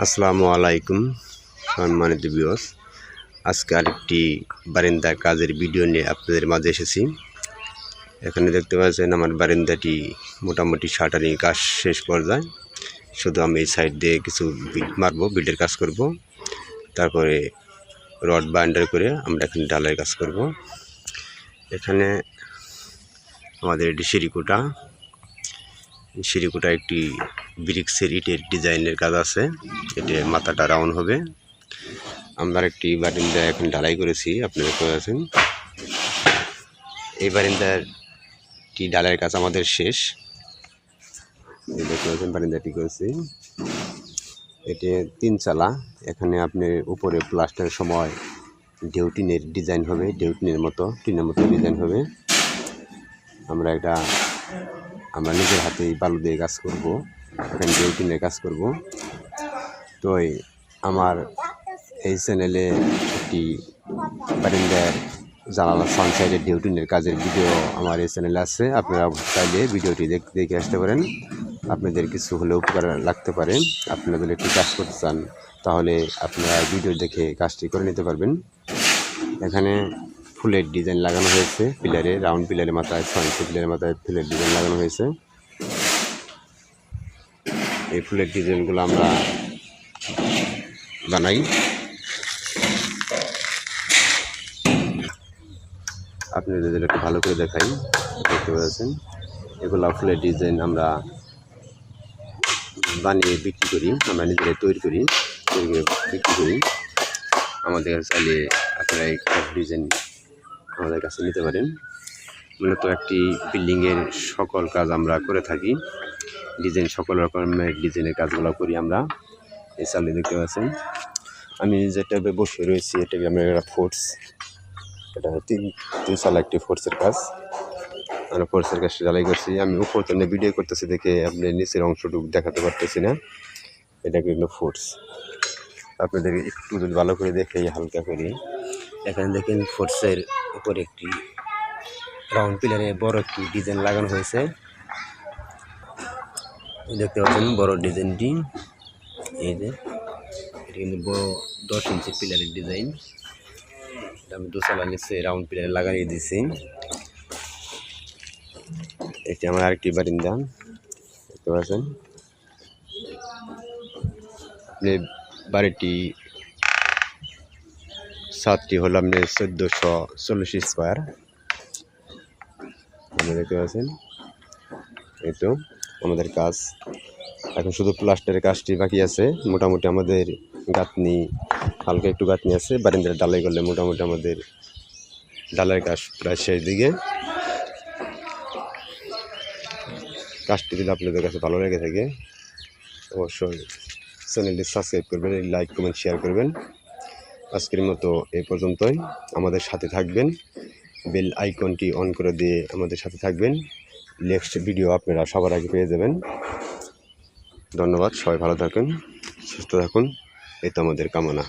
আসসালামু আলাইকুম, সম্মানিত বিয়স আজকে আরেকটি বারিন্দা কাজের ভিডিও নিয়ে আপনাদের মাঝে এসেছি। এখানে দেখতে পাচ্ছেন আমার বারিন্দাটি মোটামুটি শাটারিং কাজ শেষ পর্যায়ে। শুধু আমি এই সাইড দিয়ে কিছু বিট মারবো বিটের কাজ করব। তারপরে রড বাইন্ডার করে আমরা এখানে ডালের কাজ করব। এখানে আমাদের এটি সিঁড়িকোটা সিঁড়িকোটা একটি ব্রিক্সের ইটের ডিজাইনের কাজ আছে। এটি মাথাটা রাউন্ড হবে। আমরা একটি বারিন্দা এখন ঢালাই করেছি, আপনারা দেখতে পাচ্ছেন। এই বারিন্দাটি ঢালাইয়ের কাজ আমাদের শেষ। দেখতে পাচ্ছেন বারিন্দাটি করেছি। এটি তিন চালা। এখানে আপনি উপরে প্লাস্টারের সময় ডেউটিনের ডিজাইন হবে, ডেউটিনের মতো, টিনের মতো ডিজাইন হবে। আমরা এটা আমরা নিজের হাতেই বালু দিয়ে কাজ করব। এখানে ডেউটিনের কাজ করব। তো আমার এই চ্যানেলে একটি বারিন্দার জানালা সানসাইডের ডিউটিনের কাজের ভিডিও আমার এই চ্যানেলে আছে। আপনারা চাইলে ভিডিওটি দেখ- দেখে আসতে পারেন। আপনাদের কিছু হলে উপকার লাগতে পারে। আপনারা যদি একটু কাজ করতে চান, তাহলে আপনারা ভিডিও দেখে কাজটি করে নিতে পারবেন। এখানে ফুলের ডিজাইন লাগানো হয়েছে। পিলারে রাউন্ড পিলারের মাথায় ইঞ্চি পিলারের মাথায় ফুলের ডিজাইন লাগানো হয়েছে। এই ফুলের ডিজাইনগুলো আমরা বানাই। আপনি যদি একটু ভালো করে দেখাই, দেখতে পাচ্ছেন এগুলো ফুলের ডিজাইন আমরা বানিয়ে বিক্রি করি, আমরা নিজেরাই তৈরি করি তৈরি করে বিক্রি করি। আমাদের চাইলে আপনারা এই ডিজাইন আমাদের কাছে নিতে পারেন। মূলত একটি বিল্ডিংয়ের সকল কাজ আমরা করে থাকি। ডিজাইন, সকল রকমের ডিজাইনের কাজগুলো করি আমরা। এই সালে দেখতে পাচ্ছেন, আমি যেটা বসে রয়েছি, এটা আমার একটা ফোর্স এটা তিন তিন সাল একটি ফোর্সের কাজ। আমরা ফোর্সের কাজ জ্বালাই করছি। আমি উপর থেকে ভিডিও করতেছি দেখে আপনি নিচের অংশটুকু দেখাতে পারতেছি না। এটা কিন্তু ফোর্স আপনাদের একটু যদি ভালো করে দেখে হালকা করে। এখানে দেখেন ফোর্সের উপরে একটি রাউন্ড পিলারে বড় একটি ডিজাইন লাগানো হয়েছে। দেখতে পাচ্ছেন বড় ডিজাইনটি। এই যে, এটা কিন্তু বড় দশ ইঞ্চি পিলারের ডিজাইন। এটা আমি দোতলা নিচে রাউন্ড পিলারে লাগাই দিয়েছি এটি আমার আরেকটি বারিন্দা, দেখতে পাচ্ছেন? আপনি বাড়িটি সাতটি হলো আপনি চোদ্দোশো চল্লিশ স্কোয়ার। আপনি দেখতে পাচ্ছেন? এই তো। আমাদের কাজ। এখন শুধু প্লাস্টারের কাজটি বাকি আছে। মোটামুটি আমাদের গাঁথনি, হালকা একটু গাঁথনি আছে। বারিন্দার ডালাই করলে মোটামুটি আমাদের ডালের কাজ প্রায় শেষ দিকে। কাজটি যদি আপনাদের কাছে ভালো লেগে থাকে, অবশ্যই চ্যানেলটি সাবস্ক্রাইব করবেন, লাইক, কমেন্ট, শেয়ার করবেন। আজকের মতো এই পর্যন্তই। আমাদের সাথে থাকবেন। বেল আইকনটি অন করে দিয়ে আমাদের সাথে থাকবেন। নেক্সট ভিডিও আপনারা সবার আগে পেয়ে যাবেন। ধন্যবাদ, সবাই ভালো থাকুন, সুস্থ থাকুন, এই তো আমাদের কামনা।